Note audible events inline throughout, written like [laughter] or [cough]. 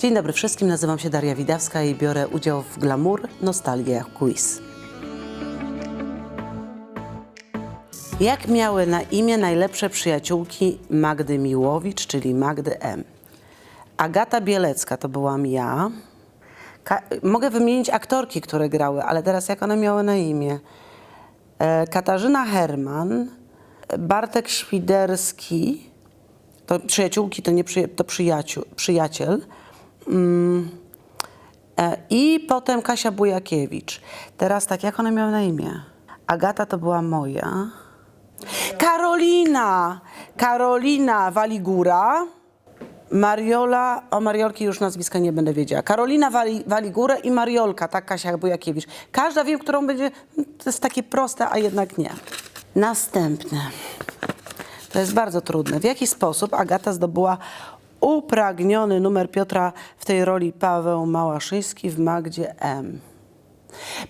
Dzień dobry wszystkim, nazywam się Daria Widawska i biorę udział w Glamour Nostalgia Quiz. Jak miały na imię najlepsze przyjaciółki Magdy Miłowicz, czyli Magdy M? Agata Bielecka to byłam ja. Ka- mogę wymienić aktorki, które grały, ale teraz jak one miały na imię? E, Katarzyna Herman, Bartek Świderski, to przyjaciółki, to nie przyja- to przyjaciół, przyjaciel. Mm, e, I potem Kasia Bujakiewicz. Teraz tak, jak one miały na imię? Agata to była moja. Karolina! Karolina Waligura. Mariola, o Mariolki już nazwiska nie będę wiedziała. Karolina Wali, Waligura i Mariolka, tak Kasia Bujakiewicz. Każda wiem, którą będzie, to jest takie proste, a jednak nie. Następne. To jest bardzo trudne. W jaki sposób Agata zdobyła upragniony numer Piotra w tej roli Paweł Małaszyński w Magdzie M?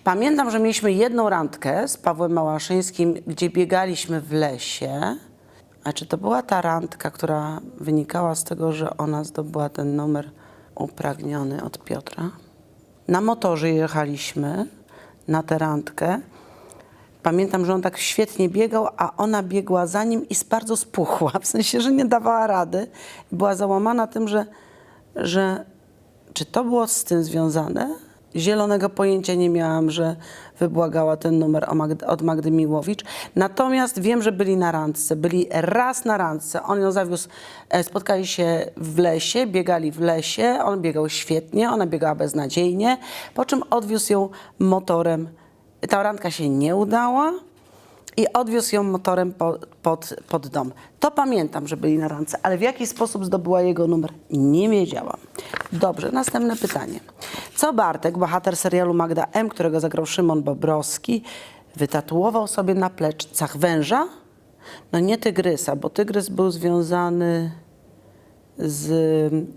Pamiętam, że mieliśmy jedną randkę z Pawłem Małaszyńskim, gdzie biegaliśmy w lesie. A czy to była ta randka, która wynikała z tego, że ona zdobyła ten numer upragniony od Piotra? Na motorze jechaliśmy na tę randkę. Pamiętam, że on tak świetnie biegał, a ona biegła za nim i bardzo spuchła, w sensie, że nie dawała rady. Była załamana tym, że, że czy to było z tym związane? Zielonego pojęcia nie miałam, że wybłagała ten numer od Magdy Miłowicz. Natomiast wiem, że byli na randce. Byli raz na randce. On ją zawiózł, e, spotkali się w lesie, biegali w lesie. On biegał świetnie, ona biegała beznadziejnie. Po czym odwiózł ją motorem. Ta randka się nie udała i odwiózł ją motorem po, pod, pod dom. To pamiętam, że byli na randce, ale w jaki sposób zdobyła jego numer, nie wiedziałam. Dobrze, następne pytanie. Co Bartek, bohater serialu Magda M., którego zagrał Szymon Bobrowski, wytatuował sobie na plecach węża? No nie tygrysa, bo tygrys był związany z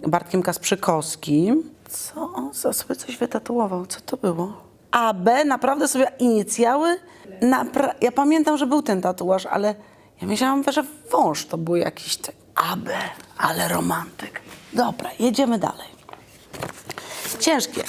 Bartkiem Kasprzykowskim. Co on za- sobie coś wytatuował? Co to było? A B naprawdę sobie inicjały? Napra- ja pamiętam, że był ten tatuaż, ale ja myślałam, że wąż to był jakiś tak. AB, ale romantyk. Dobra, jedziemy dalej. Ciężkie.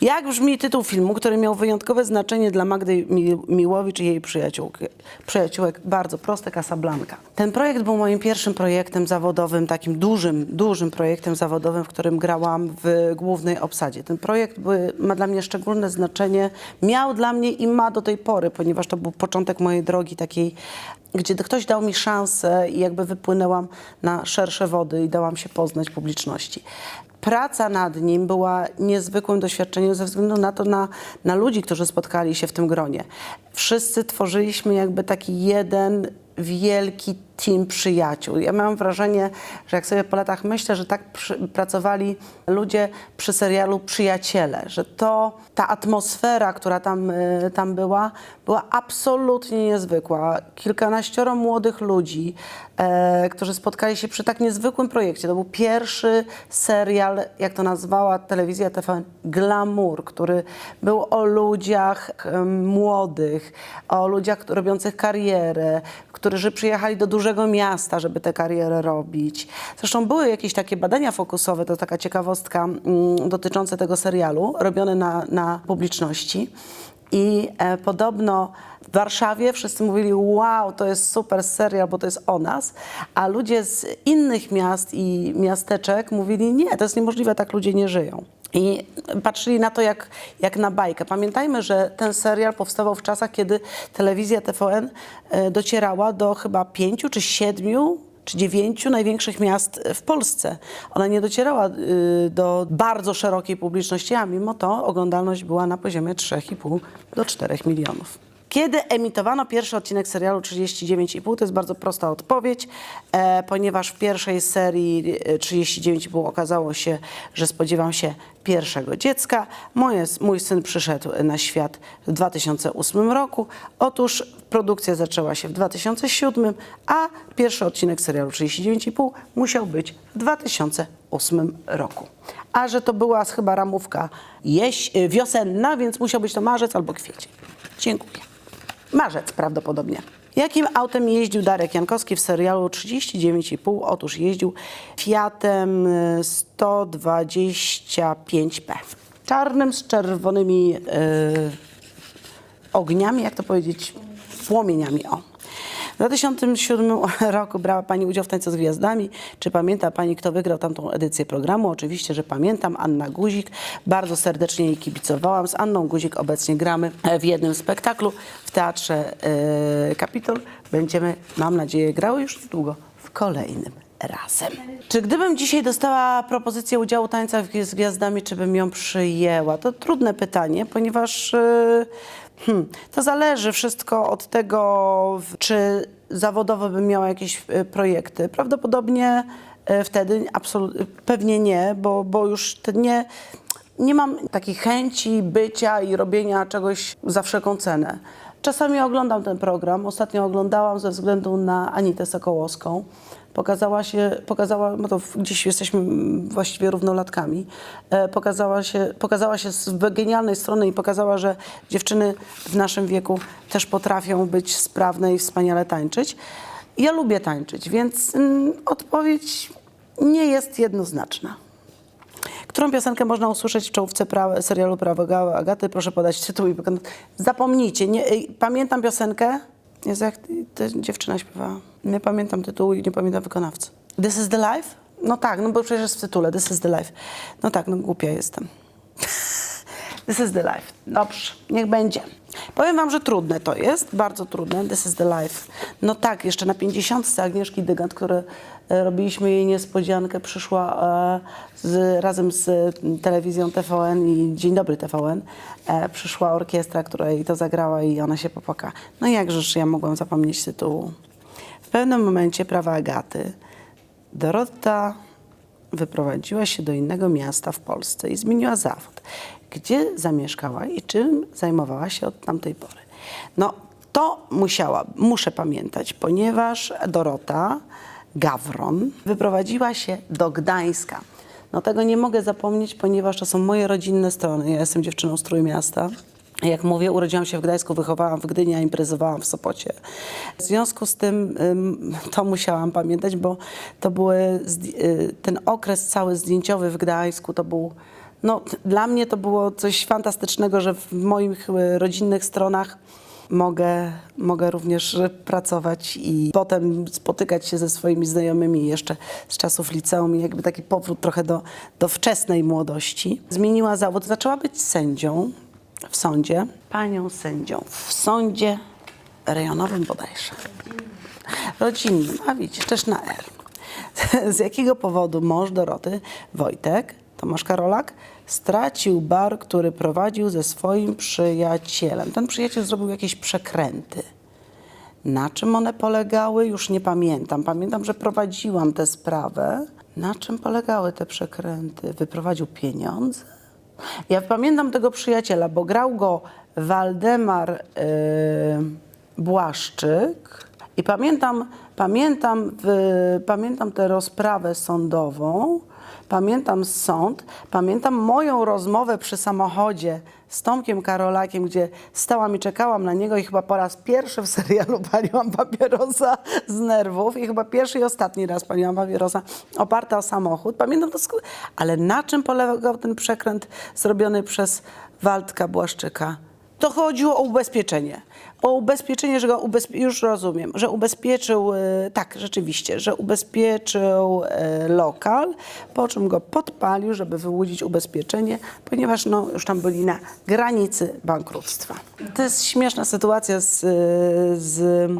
Jak brzmi tytuł filmu, który miał wyjątkowe znaczenie dla Magdy Mi- Miłowicz i jej przyjaciółki, przyjaciółek? Bardzo proste, Casablanca. Ten projekt był moim pierwszym projektem zawodowym, takim dużym, dużym projektem zawodowym, w którym grałam w głównej obsadzie. Ten projekt ma dla mnie szczególne znaczenie, miał dla mnie i ma do tej pory, ponieważ to był początek mojej drogi takiej, gdzie ktoś dał mi szansę i jakby wypłynęłam na szersze wody i dałam się poznać publiczności. Praca nad nim była niezwykłym doświadczeniem ze względu na to, na, na ludzi, którzy spotkali się w tym gronie. Wszyscy tworzyliśmy jakby taki jeden wielki team przyjaciół. Ja mam wrażenie, że jak sobie po latach myślę, że tak przy, pracowali ludzie przy serialu Przyjaciele, że to ta atmosfera, która tam, y, tam była, była absolutnie niezwykła. Kilkanaścioro młodych ludzi, e, którzy spotkali się przy tak niezwykłym projekcie. To był pierwszy serial, jak to nazwała telewizja TVN, Glamour, który był o ludziach em, młodych, o ludziach robiących karierę, którzy przyjechali do dużego miasta, żeby tę karierę robić. Zresztą były jakieś takie badania fokusowe, to taka ciekawostka mm, dotyczące tego serialu, robione na, na publiczności. I e, podobno w Warszawie wszyscy mówili, wow, to jest super serial, bo to jest o nas, a ludzie z innych miast i miasteczek mówili, nie, to jest niemożliwe, tak ludzie nie żyją. I patrzyli na to jak, jak na bajkę. Pamiętajmy, że ten serial powstawał w czasach, kiedy telewizja TVN e, docierała do chyba pięciu czy siedmiu czy dziewięciu największych miast w Polsce. Ona nie docierała y, do bardzo szerokiej publiczności, a mimo to oglądalność była na poziomie 3,5 do 4 milionów. Kiedy emitowano pierwszy odcinek serialu 39,5? To jest bardzo prosta odpowiedź, e, ponieważ w pierwszej serii e, 39,5 okazało się, że spodziewam się pierwszego dziecka. Moje, mój syn przyszedł na świat w 2008 roku. Otóż produkcja zaczęła się w 2007, a pierwszy odcinek serialu 39,5 musiał być w 2008 roku. A że to była chyba ramówka e, wiosenna, więc musiał być to marzec albo kwiecień. Dziękuję. Marzec prawdopodobnie. Jakim autem jeździł Darek Jankowski w serialu 39,5? Otóż jeździł Fiatem y, 125P. Czarnym z czerwonymi y, ogniami, jak to powiedzieć, płomieniami. O. W 2007 [laughs] roku brała Pani udział w Tańcu z Gwiazdami. Czy pamięta Pani, kto wygrał tamtą edycję programu? Oczywiście, że pamiętam. Anna Guzik. Bardzo serdecznie jej kibicowałam. Z Anną Guzik obecnie gramy w jednym spektaklu w Teatrze e, Kapitol. Będziemy, mam nadzieję, grały już niedługo w kolejnym razem. Czy gdybym dzisiaj dostała propozycję udziału w tańcach z gwiazdami, czy bym ją przyjęła? To trudne pytanie, ponieważ e, hmm, to zależy wszystko od tego, czy zawodowo bym miała jakieś e, projekty. Prawdopodobnie e, wtedy pewnie nie, bo, bo już nie, nie mam takiej chęci bycia i robienia czegoś za wszelką cenę. Czasami oglądam ten program. Ostatnio oglądałam ze względu na Anitę Sokołowską. Pokazała się, pokazała, no to gdzieś jesteśmy właściwie równolatkami, e, pokazała się, pokazała się z genialnej strony i pokazała, że dziewczyny w naszym wieku też potrafią być sprawne i wspaniale tańczyć. Ja lubię tańczyć, więc mm, odpowiedź nie jest jednoznaczna. Którą piosenkę można usłyszeć w czołówce pra- serialu Prawo Ga- Agaty? Proszę podać tytuł i wykonać. Zapomnijcie, nie, pamiętam piosenkę. Jest jak ta dziewczyna śpiewała. Nie pamiętam tytułu i nie pamiętam wykonawcy. This is the life? No tak, no bo przecież jest w tytule. This is the life. No tak, no głupia jestem. [laughs] This is the life. Dobrze, niech będzie. Powiem wam, że trudne to jest, bardzo trudne. This is the life. No tak, jeszcze na 50 Agnieszki Dygant, które e, robiliśmy jej niespodziankę, przyszła e, z, razem z mm, telewizją TVN i Dzień Dobry TVN. E, przyszła orkiestra, która jej to zagrała i ona się popłaka. No jakżeż ja mogłam zapomnieć tytułu. W pewnym momencie prawa Agaty Dorota wyprowadziła się do innego miasta w Polsce i zmieniła zawód. Gdzie zamieszkała i czym zajmowała się od tamtej pory? No, to musiała, muszę pamiętać, ponieważ Dorota Gawron wyprowadziła się do Gdańska. No tego nie mogę zapomnieć, ponieważ to są moje rodzinne strony. Ja jestem dziewczyną z Trójmiasta. Jak mówię, urodziłam się w Gdańsku, wychowałam w Gdyni, a imprezowałam w Sopocie. W związku z tym ym, to musiałam pamiętać, bo to były y, ten okres cały zdjęciowy w Gdańsku, to był no, dla mnie to było coś fantastycznego, że w moich y, rodzinnych stronach mogę, mogę również pracować i potem spotykać się ze swoimi znajomymi jeszcze z czasów liceum i jakby taki powrót trochę do, do wczesnej młodości. Zmieniła zawód, zaczęła być sędzią w sądzie, panią sędzią w sądzie rejonowym bodajże. Rodzinnym, a widzisz, też na R. [laughs] Z jakiego powodu mąż Doroty, Wojtek, Tomasz Karolak, stracił bar, który prowadził ze swoim przyjacielem. Ten przyjaciel zrobił jakieś przekręty. Na czym one polegały, już nie pamiętam. Pamiętam, że prowadziłam tę sprawę. Na czym polegały te przekręty? Wyprowadził pieniądze? Ja pamiętam tego przyjaciela, bo grał go Waldemar yy, Błaszczyk. I pamiętam, pamiętam, w, pamiętam tę rozprawę sądową, pamiętam sąd, pamiętam moją rozmowę przy samochodzie z Tomkiem Karolakiem, gdzie stałam i czekałam na niego i chyba po raz pierwszy w serialu [laughs] paliłam papierosa z nerwów i chyba pierwszy i ostatni raz paliłam papierosa oparta o samochód. Pamiętam to, ale na czym polegał ten przekręt zrobiony przez Waldka Błaszczyka? To chodziło o ubezpieczenie. O ubezpieczenie, że go ubezpie- już rozumiem, że ubezpieczył, e, tak, rzeczywiście, że ubezpieczył e, lokal, po czym go podpalił, żeby wyłudzić ubezpieczenie, ponieważ no, już tam byli na granicy bankructwa. To jest śmieszna sytuacja z, e, z,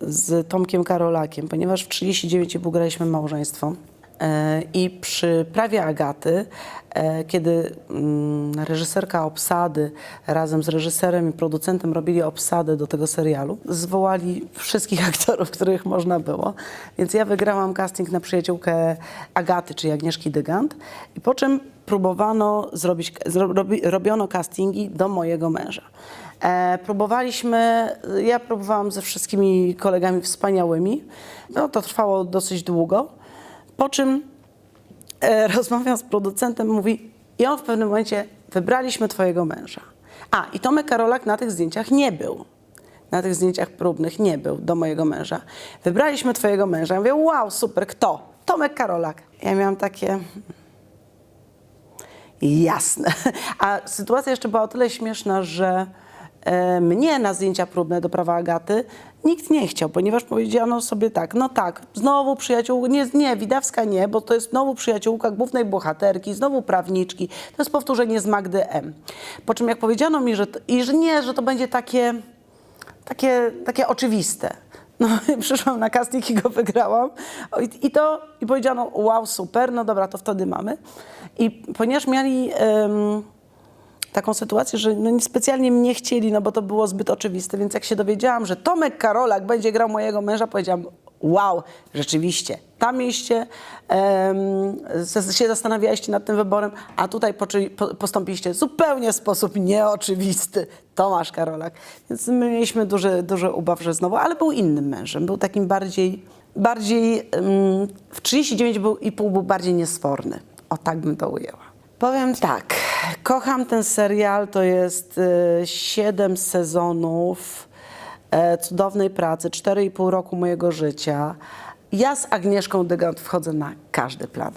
z Tomkiem Karolakiem, ponieważ w 39,5 graliśmy małżeństwo. E, I przy prawie Agaty, e, kiedy mm, reżyserka obsady razem z reżyserem i producentem robili obsadę do tego serialu, zwołali wszystkich [laughs] aktorów, których można było. Więc ja wygrałam casting na przyjaciółkę Agaty, czyli Agnieszki Dygant. I po czym próbowano zrobić, zro, robi, robiono castingi do mojego męża. E, próbowaliśmy, ja próbowałam ze wszystkimi kolegami wspaniałymi. No to trwało dosyć długo. Po czym e, [laughs] rozmawiam z producentem, mówi, on w pewnym momencie, wybraliśmy twojego męża. A, i Tomek Karolak na tych zdjęciach nie był. na tych zdjęciach próbnych nie był do mojego męża. Wybraliśmy twojego męża. Ja mówię, wow, super, kto? Tomek Karolak. Ja miałam takie... Jasne. [laughs] A sytuacja jeszcze była o tyle śmieszna, że e, mnie na zdjęcia próbne do prawa Agaty nikt nie chciał, ponieważ powiedziano sobie tak, no tak, znowu przyjaciół, nie, nie, Widawska nie, bo to jest znowu przyjaciółka głównej bohaterki, znowu prawniczki, to jest powtórzenie z Magdy M. Po czym jak powiedziano mi, że, to, i że nie, że to będzie takie, takie, takie oczywiste. No [laughs] przyszłam na casting i go wygrałam. I, to, i powiedziano, wow, super, no dobra, to wtedy mamy. I ponieważ mieli taką sytuację, że no niespecjalnie mnie chcieli, no bo to było zbyt oczywiste, więc jak się dowiedziałam, że Tomek Karolak będzie grał mojego męża, powiedziałam, wow, rzeczywiście, tam mieście um, się zastanawialiście nad tym wyborem, a tutaj po, postąpiliście zupełnie w sposób nieoczywisty. Tomasz Karolak. Więc my mieliśmy duży, duży ubaw, że znowu, ale był innym mężem, był takim bardziej, bardziej um, w 39,5 był bardziej niesforny. O tak bym to ujęła. Powiem tak, kocham ten serial, to jest y, siedem sezonów e, cudownej pracy, 4,5 roku mojego życia. Ja z Agnieszką Dygant wchodzę na każdy plan.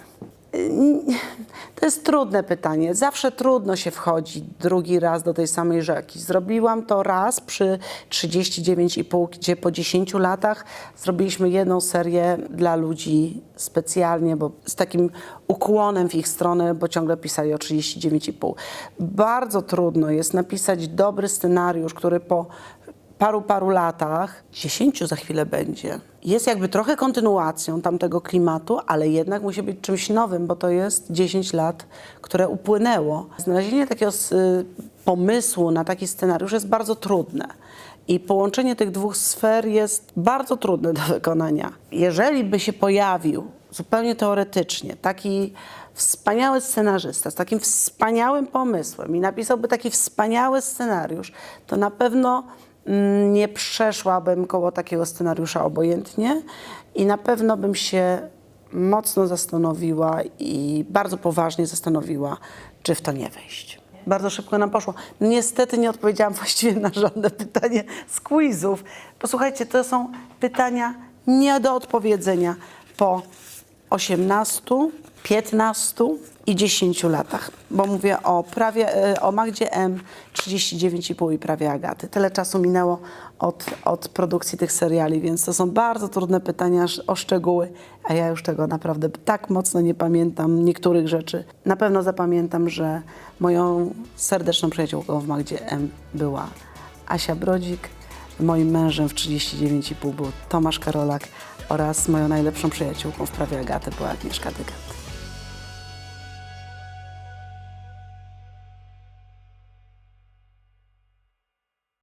To jest trudne pytanie. Zawsze trudno się wchodzi drugi raz do tej samej rzeki. Zrobiłam to raz przy 39,5, gdzie po 10 latach zrobiliśmy jedną serię dla ludzi specjalnie, bo z takim ukłonem w ich stronę, bo ciągle pisali o 39,5. Bardzo trudno jest napisać dobry scenariusz, który po paru, paru latach, dziesięciu za chwilę będzie, jest jakby trochę kontynuacją tamtego klimatu, ale jednak musi być czymś nowym, bo to jest 10 lat, które upłynęło. Znalezienie takiego y, pomysłu na taki scenariusz jest bardzo trudne. I połączenie tych dwóch sfer jest bardzo trudne do wykonania. Jeżeli by się pojawił zupełnie teoretycznie taki wspaniały scenarzysta z takim wspaniałym pomysłem i napisałby taki wspaniały scenariusz, to na pewno nie przeszłabym koło takiego scenariusza obojętnie i na pewno bym się mocno zastanowiła i bardzo poważnie zastanowiła, czy w to nie wejść. Bardzo szybko nam poszło. Niestety nie odpowiedziałam [laughs] właściwie na żadne pytanie z quizów. Posłuchajcie, to są pytania nie do odpowiedzenia po 18, 15 i 10 latach, bo mówię o prawie, e, o Magdzie M, 39,5 i prawie Agaty. Tyle czasu minęło od, od produkcji tych seriali, więc to są bardzo trudne pytania o szczegóły, a ja już tego naprawdę tak mocno nie pamiętam niektórych rzeczy. Na pewno zapamiętam, że moją serdeczną przyjaciółką w Magdzie M była Asia Brodzik, moim mężem w 39,5 był Tomasz Karolak oraz moją najlepszą przyjaciółką w prawie Agaty była Agnieszka Dygant.